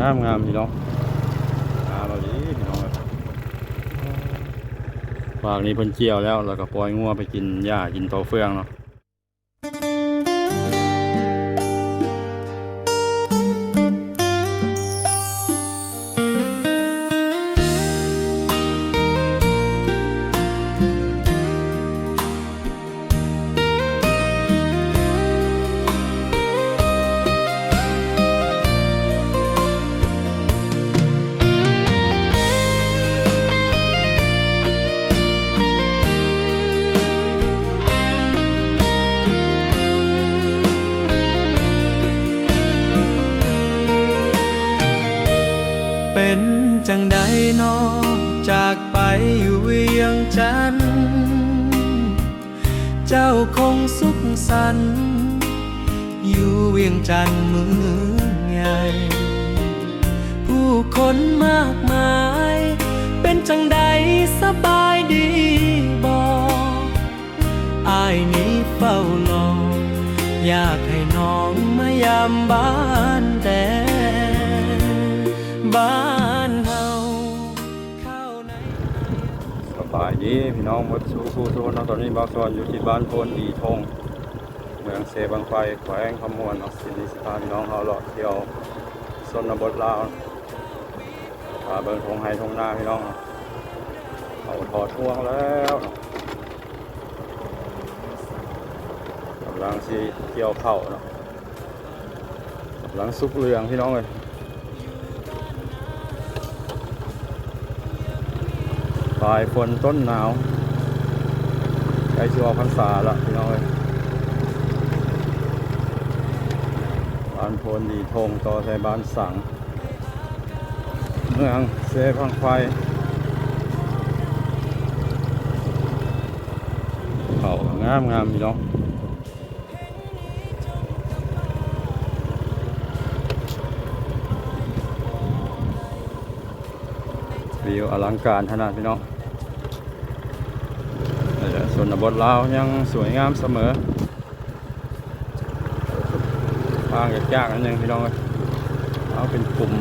งามงามพี่น้องงามเราดีพี่น้องฝากนี้เพิ่นเจียวแล้ว แล้วก็ปล่อยงัวไปกินหญ้ากินตอเฟืองเนาะ เป็นจังใดนอจากไปอยู่เวียงจันทน์เจ้าคงสุขสันต์อยู่เวียงจันทน์เมืองใหญ่ ผู้คนมากมาย เป็นจังใดสบายดีบอกอายนี้เฝ้ารออยากให้น้องมายามบ้านแต่บ้านายดีพี่น้องมดสู้สู้สู้นะตอนนี้บางส่วนอยู่ที่บ้านโพนดีทงเมืองเซบางไฟแขวงขมวนเนาะสิริสถานพี่น้องเราเลาะเที่ยวชนบทลาวพาเบิงทงไฮทงหน้าพี่น้องเนาะเขาถอดช่วงแล้วกำลังสิเกี่ยวเข่าเนาะกำลังสุกเรืองพี่น้องเลย ปลายฝนต้นหนาวใกล้ชัวพรรษาละพี่น้องเลยบ้านโพนดีทงต่อใส่บ้านสัง เมืองเซพังไฟเขางามงามพี่น้องวิวอลังการขนาดพี่น้อง นบทลาวยังสวยงามเสมอทางยากๆอันหนึงพี่น้องเอ้ยเอาเป็นกลุ่ม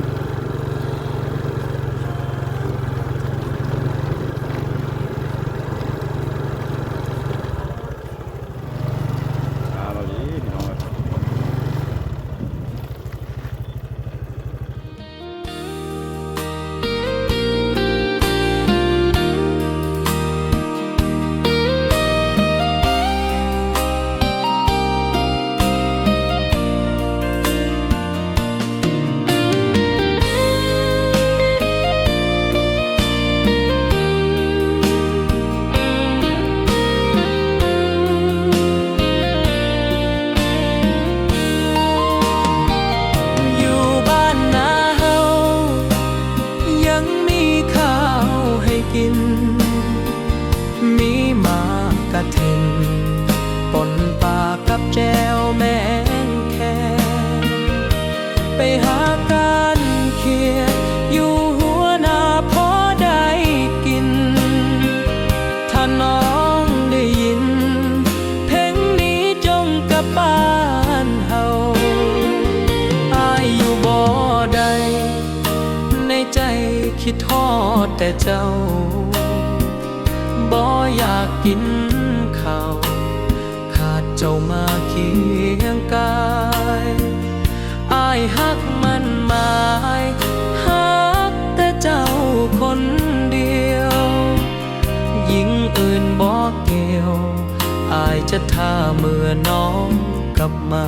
เจ้าบ่อยากกินข้าวขาดเจ้ามาเคียงกายอายฮักมันหมายฮักแต่เจ้าคนเดียวหญิงอื่นบอกเกี่ยวอายจะท่าเมื่อน้องกลับมา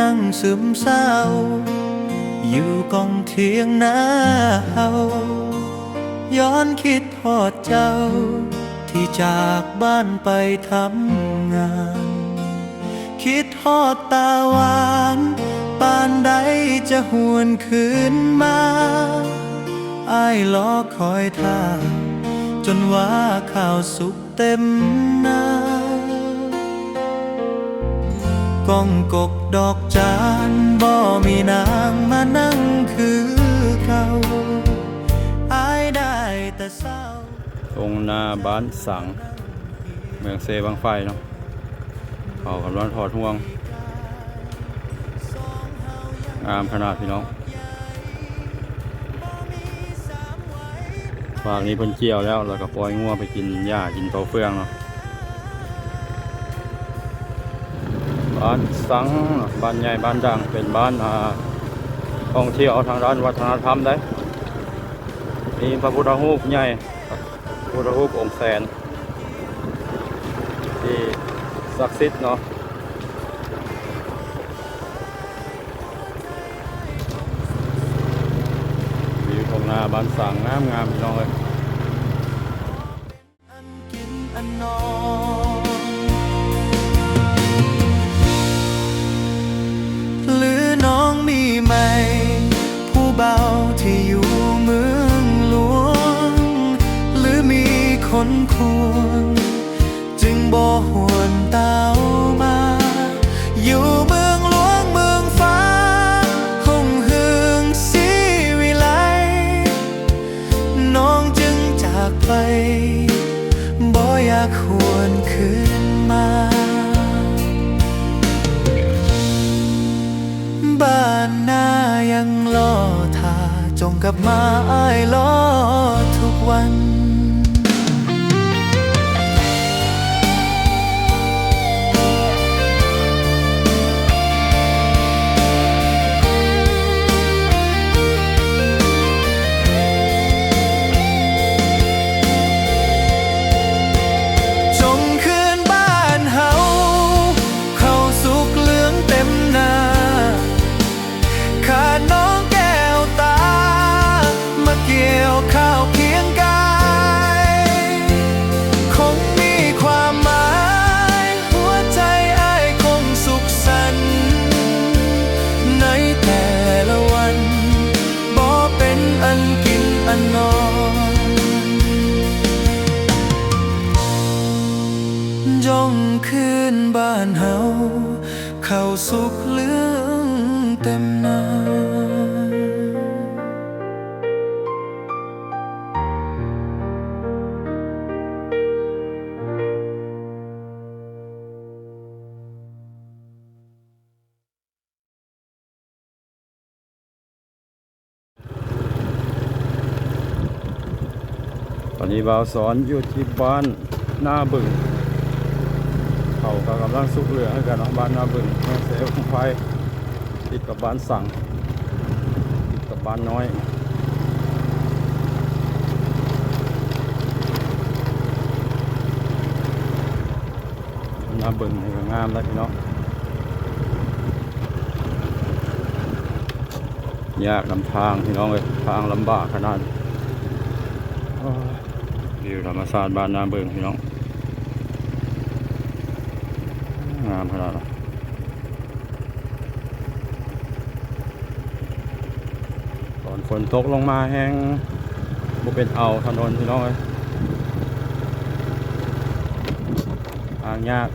นั่งซึมเศร้า อยู่กองเทียงนาเฮาย้อนคิดทอดเจ้า ที่จากบ้านไปทำงาน คิดฮอดตาหวานปานใดจะหวนคืนมาอายรอคอยท่าจนว่าข้าวสุกเต็มหน้า ก้องกกดอกจานบ่มีนางมานั่งคือเขาอายได้แต่เศร้าตรงหน้าบ้านสัง เมืองเซบางไฟเนาะเขากำลังถอดห่วงงามขนาดพี่น้องฝากนี้เพิ่นเกี่ยวแล้ว แล้วก็ปล่อยงัวไปกินหญ้ากินโตเฟืองเนาะ บ้านสังบ้านใหญ่บ้านดังเป็นบ้านท่องเที่ยวทางด้านวัฒนธรรมได้มีพระพุทธรูปใหญ่พุทธรูปองค์แสน ที่ศักดิ์สิทธิ์เนาะวิวทงนาบ้านสังงามงามพี่น้องเลยอันกินอันนอน ยังรอทาจงกลับมาอ้ายรอทุกวัน สุขเหลืองเต็มนาตอนนี้บ่าวสอนอยู่ที่บ้านหน้าบึง เขาก็กำลังสุกเรือให้กันเนาะบ้านหน้าบึงเมืองเซลไฟติดกับบ้านสั่งติดกับบ้านน้อยหน้าบึงนี่ก็งามแล้วพี่น้องยากลำทางพี่น้องเลยทางลำบากขนาดโอ้ยวิวธรรมศาสตร์บ้านนาเบิงพี่น้อง งามขนาดนั้นตอนฝนตกลงมาแห้งบุเป็นเอาถนนพี่น้องเลยทางยาก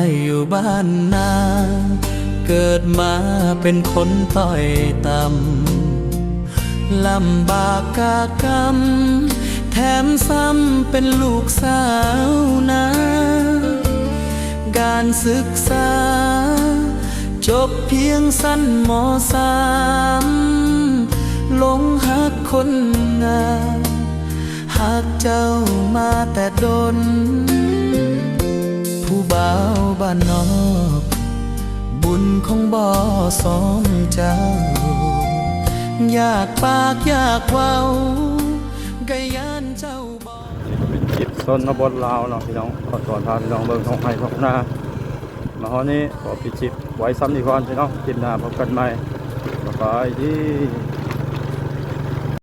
อยอยู่บ้านนา เกิดมาเป็นคนต้อยต่ำลำบากกากรรม แถมซ้ำเป็นลูกสาวนา การศึกษา จบเพียงสั้นมสามหลงหักคนงามหากเจ้ามาแต่ดนาวบ้านนอก บุญของบ่อสองเจ้า อยากปากอยากเว้าก็ยานเจ้าบ่นี่ก็เป็นคลิปส้นบทลาวเนาะพี่น้องขอตอนพาพี่น้องเบิ่งท้องไห้ท้องนามาฮอนี้ขอปิดคลิปไว้ซ้ำอีกก่อนพี่น้องคลิปหน้าพบกันใหม่บ๊ายบายดี